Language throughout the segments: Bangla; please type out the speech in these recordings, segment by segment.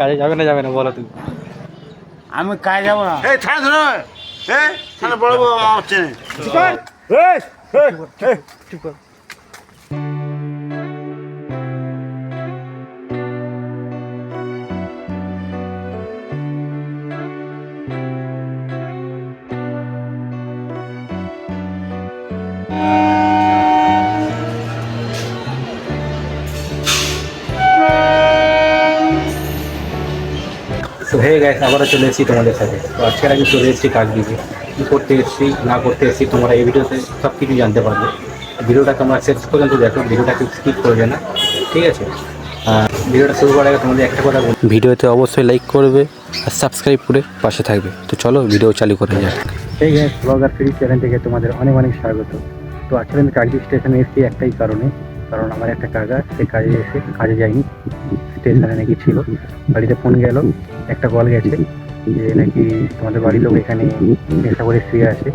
কাজে যাবে না যাবে না বলো তুমি। আমি কাজে যাব না। এই ছাড় ধরো এই বড় বড় আমার হচ্ছে ঠিক চুপ তো হয়ে গেছে, আবারও চলে এসেছি তোমাদের সাথে। তো আজকে আমি চলে এসেছি দিতে কী করতে এসেছি, না করতে এসেছি, তোমরা এই ভিডিওতে সব কিছু জানতে পারবে। ভিডিওটা তোমরা শেষ পর্যন্ত দেখো, ভিডিওটাকে স্কিপ করবে না, ঠিক আছে? ভিডিওটা শুরু করার আগে তোমাদের একটা কথা বলি। ভিডিওতে অবশ্যই লাইক করবে আর সাবস্ক্রাইব করে পাশে থাকবে। তো চলো ভিডিও চালু করে যাক। এই গ্যাস ব্লগার ফ্রি চ্যানেল থেকে তোমাদের অনেক অনেক স্বাগত। তো আজকে আমি কাকদ্বীপ স্টেশনে এসেছি একটাই কারণে। কারণ আমার একটা কাকা সে কাজে এসে কাজে যায়নি, স্টেশনে নাকি ছিল। বাড়িতে ফোন গেল, একটা কল গেছে যে নাকি তোমাদের বাড়ির লোক এখানে নেশা করে শুয়ে আছে।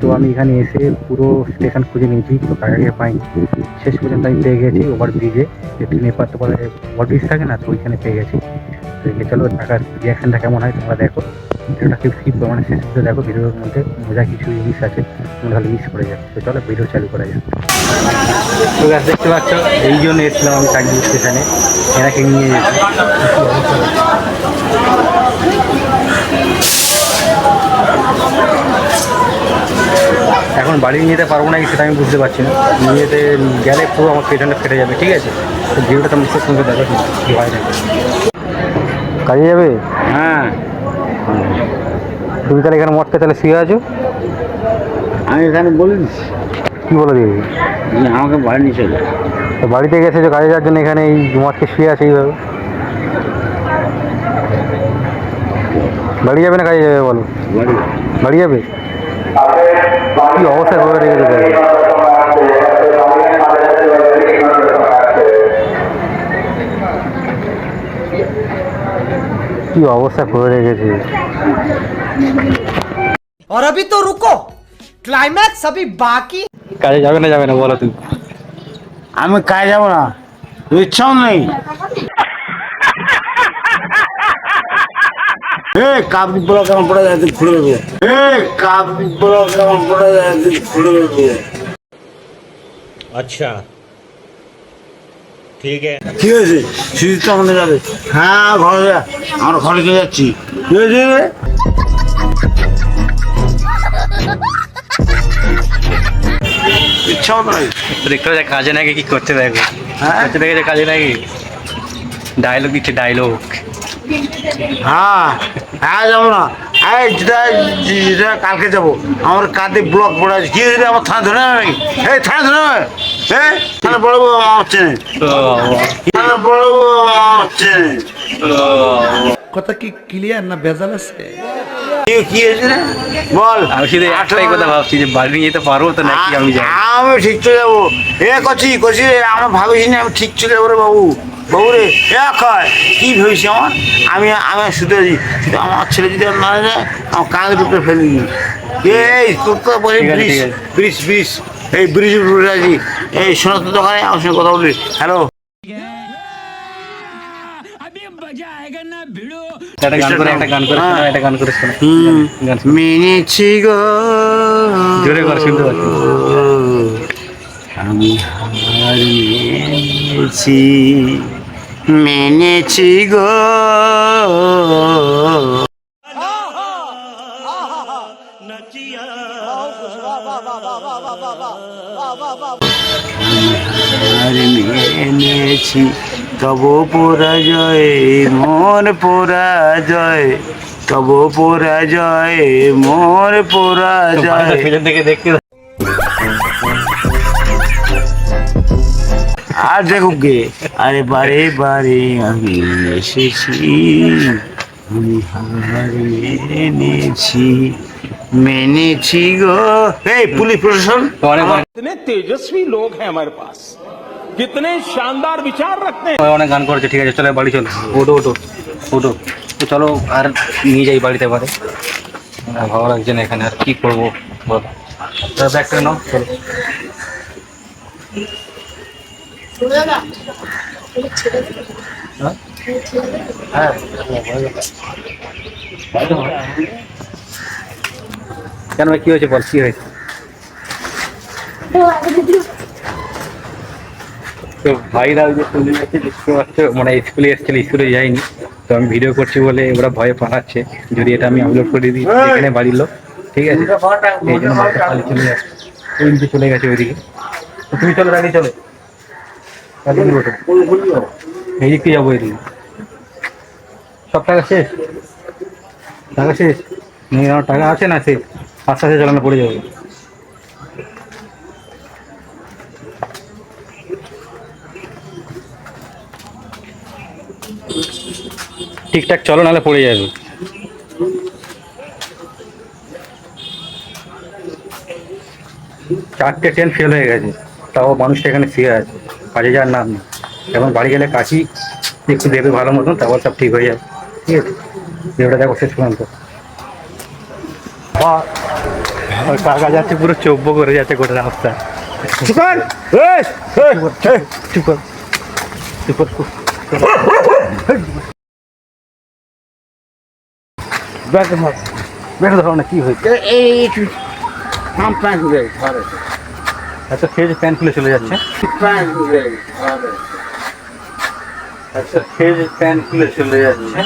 তো আমি এখানে এসে পুরো স্টেশন খুঁজে নিয়েছি তো কাকাকে পাইনি। শেষ পর্যন্ত আমি পেয়ে গেছি ওভার ব্রিজে যে ট্রেনে পাতে পারে ওভার ব্রিজ থাকে না, তো ওইখানে পেয়ে গেছি। তো চলো কাকার রিয়াকশনটা কেমন হয় তোমরা দেখো। ভিডিওটা কেউ স্কিপ শেষ পর্যন্ত দেখো, ভিডিওর মধ্যে মজা কিছু জিনিস আছে তোমরা তাহলে মিস করে যাবে তো চলো ভিডিও চালু করা যাক। তো গাছ দেখতে পাচ্ছ, এই জন্য এসেছিলাম আমি কাকদ্বীপ স্টেশনে। এনাকে নিয়ে যেতে এখন বাড়ি নিয়ে যেতে পারব না সেটা আমি বুঝতে পারছি না। নিয়ে যেতে গেলে পুরো আমার পেছনটা ফেটে যাবে, ঠিক আছে? তো ভিডিওটা তুমি শেষ পর্যন্ত দেখো, কি হয় না। কাজে যাবে? হ্যাঁ। তুমি তাহলে এখানে মরতে তাহলে শুয়ে আছো? আমি এখানে বলে দিচ্ছি। কি বলে যে আমাকে বাড়ি নিয়ে চলে। তো বাড়িতে গেছে যে কাজে যাওয়ার জন্য এখানে এই মঠকে শুয়ে আছে এইভাবে? বাড়ি যাবে না কাজে যাবে বলো? বাড়ি বাড়ি যাবে? কি অবস্থা? করে রেখেছে কি অবস্থা করে রেখেছে और अभी तो रुको क्लाइमैक्स अभी बाकी কাজে যাবে না যাবে না বলো তুমি আমি কাজ যাবো না ইচ্ছাও নেই এ কাবলি বলা কেমন পড়ে যায় তুই খুলে দেবে এ কাবলি বলা কেমন পড়ে যায় তুই খুলে দেবে अच्छा ঠিক আছে। কি তো আমাদের যাবে। হ্যাঁ ঘরে যা আমার ঘরে চলে যাচ্ছি। কি হয়েছে কাজে নাকি? কি করতে দেখো? হ্যাঁ? দেখেছে কাজে নাকি? ডায়লগ দিচ্ছে ডায়লগ হ্যাঁ হ্যাঁ যাব না। এই যেটা যেটা কালকে যাব। আমার কাঁধে ব্লক পড়ে আছে। কি হয়েছে? আমার থানা ধরে নাকি? এই থানা ধরে হ্যাঁ থানা বড় বউ আমার হচ্ছে না থানা বড় বউ আমার হচ্ছে না কথা কি ক্লিয়ার না ভেজাল আছে? কি- কি হয়েছে রে? বল। আমি শুধু একটাই কথা ভাবছি যে বাড়ি নিয়ে যেতে পারব তো নাকি আমি ঠিক চলে যাব। এ কচি কচি রে আমরা ভাবিস না আমি ঠিক চলে যাব রে বাবু। বাবু রে এ কয় কি ভেবেছি আমার? আমি আমি শুধু আমার ছেলে যদি না যায় আমার কাঁধের উপরে ফেলে দিই এই তোর তো বলি ব্রিজ ব্রিজ ব্রিজ। এই ব্রিজের উপরে আছি। এই সোনার দোকানে আমার সঙ্গে কথা বলি হ্যালো। মেনেছি গো। জোরে করে শুনতে পাচ্ছি। আমি হার মেনেছি মেনেছি গো। মেনেছি তব পরাজয় মন পরাজয় তব পরাজয় মোর পরাজয়। দেখতে আর দেখো গে আরে বারে বারে আমি এসেছি আমি হার মেনেছি মেনেছি গো। এই পুলিশ প্রশাসন। ইতনে তেজস্বী লোক হ্যাঁ আমার পাস কিতনে শানদার বিচার রাখতে হ্যাঁ অনেক গান করেছে ঠিক আছে চলো বাড়ি চলো। ওটো ওটো ওটো তো চলো আর নিয়ে যাই বাড়িতে পারে ভালো লাগছে না এখানে আর কি করব বল। ব্যাগটা নাও চলো। হ্যাঁ কেন কি হয়েছে বল কি হয়েছে? তো ভাইরা ওই যে চলে যাচ্ছে দেখতে পাচ্ছ মানে স্কুলে এসেছিল স্কুলে যায়নি। তো আমি ভিডিও করছি বলে ওরা ভয়ে পালাচ্ছে। যদি এটা আমি আপলোড করে দিই এখানে বাড়ির লোক ঠিক আছে? এই জন্য চলে যাচ্ছে। ওই চলে গেছে ওইদিকে। তুমি চলো রানি চলো। এই যাব সব টাকা শেষ? টাকা শেষ? নিয়ে আমার টাকা আছে না শেষ আস্তে আস্তে চালানো পড়ে যাবে। ঠিকঠাক চলো, নাহলে পড়ে যাবে। চারটে ট্রেন ফেল হয়ে গেছে। তাও মানুষটা এখানে শুয়ে আছে। কাজে যাওয়ার নাম নেই এখন বাড়ি গেলে কাশি একটু দেবে ভালো মতন তারপর সব ঠিক হয়ে যাবে ঠিক আছে ভিডিওটা দেখো শেষ পর্যন্ত কাকা যাচ্ছে পুরো চব্য করে যাচ্ছে গোটা রাস্তা চুপ কর এই, এই, এই, চুপ কর চুপ কর চুপ। ব্যাগ ধর ব্যাগ ধরো না কি হয়েছে এই নাম প্যান্ট ঘুরে ঘরে আচ্ছা খেয়ে প্যান্ট খুলে চলে যাচ্ছে। আচ্ছা খুলে চলে যাচ্ছে।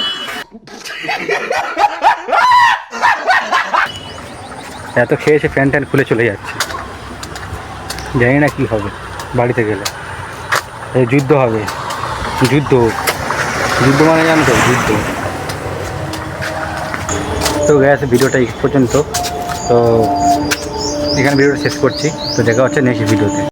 এত খেয়েছে প্যান্ট ট্যান খুলে চলে যাচ্ছে। জানি না কি হবে, বাড়িতে গেলে। এই যুদ্ধ হবে। যুদ্ধ। যুদ্ধ মানে জানো তো, যুদ্ধ। তো গ্যাস ভিডিওটা পর্যন্ত। তো এখানে ভিডিওটা শেষ করছি। তো দেখা হচ্ছে নেক্সট ভিডিওতে।